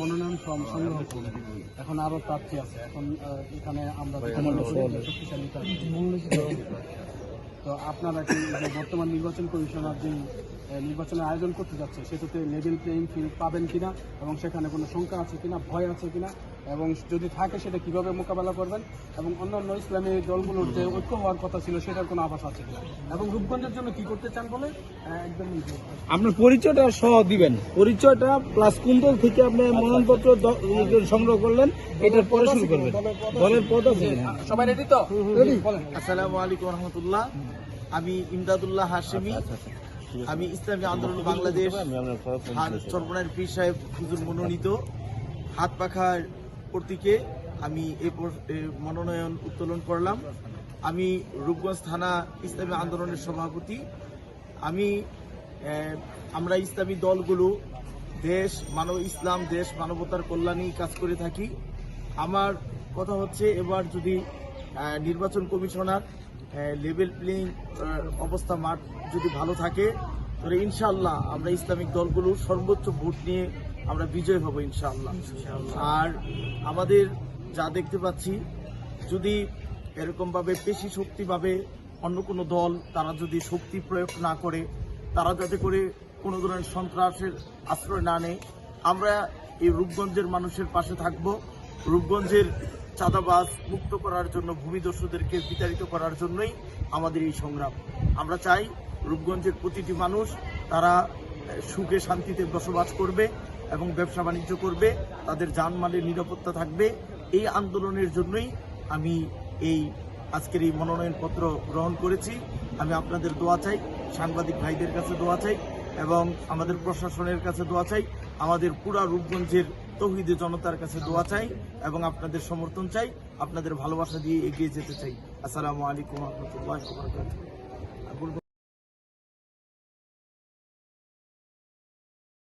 মনোনয়ন ফর্ম সংগ্রহ করলেন এখন আরও প্রার্থী আছে। এখন এখানে আমরা তো আপনারা কি বর্তমান নির্বাচন কমিশনার যে নির্বাচনের আয়োজন করতে যাচ্ছে সেটাতে লেভেল প্লেইং ফিল্ড পাবেন কিনা এবং সেখানে কোনো শঙ্কা আছে কিনা ভয় আছে কিনা এবং যদি থাকে সেটা কীভাবে মোকাবেলা করবেন এবং অন্যান্য ইসলামী দলগুলোর যে ঐক্য হওয়ার কথা ছিল সেটার কোনো আভাস আছে কিনা? এবং রূপগঞ্জের জন্য কি করতে চান বলে একদম আপনার পরিচয়টা সহ দিবেন। পরিচয়টা প্লাস কোন দল থেকে আপনি মনোনয়নপত্র সংগ্রহ করলেন এটার পরে শুরু করবেন। দলের পদ আছে। সবাই রেডি তো? বলেন। আসসালামু আলাইকুম রহমতুল্লাহ। আমি ইমদাদুল্লাহ হাশিমি। আমি ইসলামী আন্দোলন বাংলাদেশ হাত- পীর সাহেব হুজুর মনোনীত। হাত পাখার প্রতীকে আমি এ মনোনয়ন উত্তোলন করলাম। আমি রূপগঞ্জ থানা ইসলামী আন্দোলনের সভাপতি। আমি আমরা ইসলামী দলগুলো দেশ, মানব ইসলাম, দেশ, মানবতার কল্যাণেই কাজ করে থাকি। আমার কথা হচ্ছে এবার যদি নির্বাচন কমিশনার লেভেল প্লেইং অবস্থা মাঠ যদি ভালো থাকে, তাহলে ইনশাআল্লাহ আমরা ইসলামিক দলগুলো সর্বোচ্চ ভোট নিয়ে আমরা বিজয় হব ইনশাআল্লাহ। আর আমাদের যা দেখতে পাচ্ছি, যদি এরকমভাবে পেশি শক্তিভাবে অন্য কোনো দল তারা যদি শক্তি প্রয়োগ না করে, তারা যাতে করে কোনো ধরনের সন্ত্রাসের আশ্রয় না নেয়, আমরা এই রূপগঞ্জের মানুষের পাশে থাকব। রূপগঞ্জের চাঁদাবাজ মুক্ত করার জন্য, ভূমিদস্যুদেরকে বিতাড়িত করার জন্যই আমাদের এই সংগ্রাম। আমরা চাই রূপগঞ্জের প্রতিটি মানুষ তারা সুখে শান্তিতে বসবাস করবে। এবং ব্যবসা বাণিজ্য করবে, তাদের জানমালের নিরাপত্তা থাকবে। এই আন্দোলনের জন্যই আমি এই আজকের এই মনোনয়নপত্র গ্রহণ করেছি। আমি আপনাদের দোয়া চাই, সাংবাদিক ভাইদের কাছে দোয়া চাই এবং আমাদের প্রশাসনের কাছে দোয়া চাই, আমাদের পুরা রূপগঞ্জের তৌহিদে জনতার কাছে দোয়া চাই এবং আপনাদের সমর্থন চাই, আপনাদের ভালোবাসা দিয়ে এগিয়ে যেতে চাই। আসসালামু আলাইকুম রহমতুল্লাহ